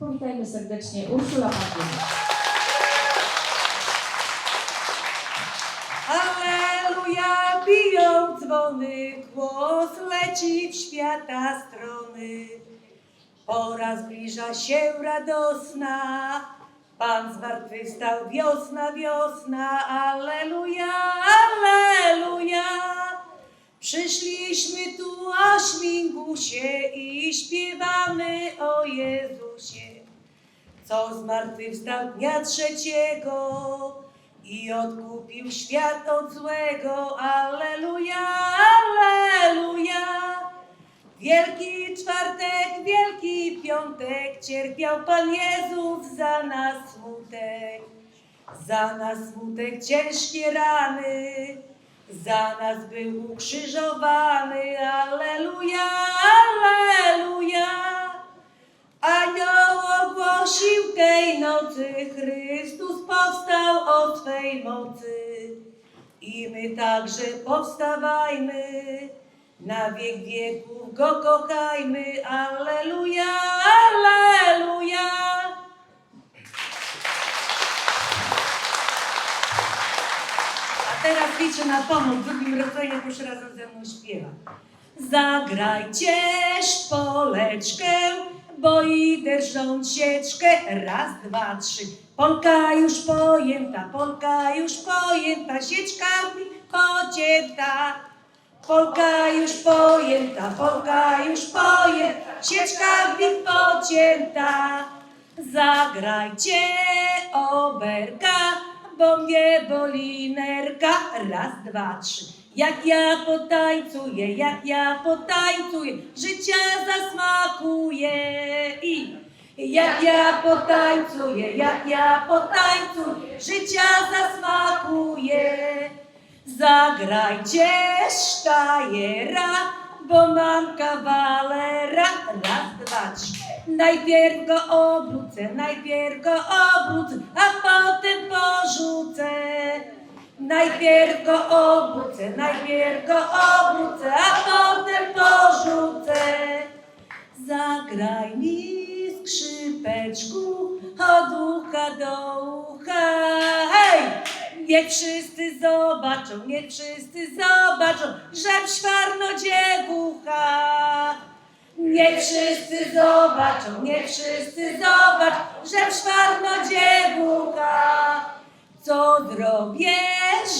Powitajmy serdecznie Urszula Pawłowicz. Aleluja, biją dzwony, głos leci w świata strony. Pora zbliża się radosna, Pan zmartwychwstał, wiosna, wiosna, Aleluja, Aleluja. Przyszliśmy tu o śmigusie i śpiewamy o Jezusie co zmartwychwstał dnia trzeciego i odkupił świat od złego. Alleluja, alleluja. Wielki czwartek, wielki piątek, cierpiał Pan Jezus za nas smutek. Za nas smutek, ciężkie rany, za nas był ukrzyżowany. Alleluja, alleluja. Anioł ogłosił tej nocy, Chrystus powstał o swej mocy. I my także powstawajmy, na wiek wieków Go kochajmy. Alleluja, teraz liczę na pomoc. W drugim refrenie proszę razem ze mną śpiewa. Zagrajcie szpoleczkę, bo idę rząd sieczkę. Raz, dwa, trzy. Polka już pojęta, polka już pojęta, sieczka mi pocięta. Polka już pojęta, polka już pojęta, sieczka mi pocięta. Zagrajcie oberka, bo mnie boli nerka. Raz, dwa, trzy. Jak ja potańcuję, jak ja potańcuję, życia zasmakuje i jak ja potańcuję, jak ja potańcuję, życia zasmakuje. Zagrajcie sztajera, bo mam kawalera. Raz, dwa, trzy. Najpierw go obrócę, najpierw go obrócę, a potem porzucę. Najpierw go obrócę, najpierw go obrócę, a potem porzucę. Zagraj mi skrzypeczku od ucha do ucha. Hej! Niech wszyscy zobaczą, niech wszyscy zobaczą, że w zobaczą, niech wszyscy zobaczą, że w szwarnodzie głucha. Co zrobię,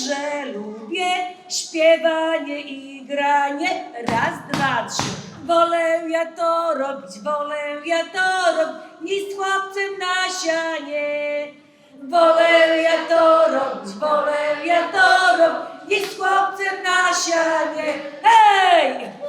że lubię śpiewanie i granie. Raz, dwa, trzy. Wolę ja to robić, wolę ja to robić, niż chłopcem na sianie. Wolę ja to robić, wolę ja to robić, niż chłopcem na sianie. Hej!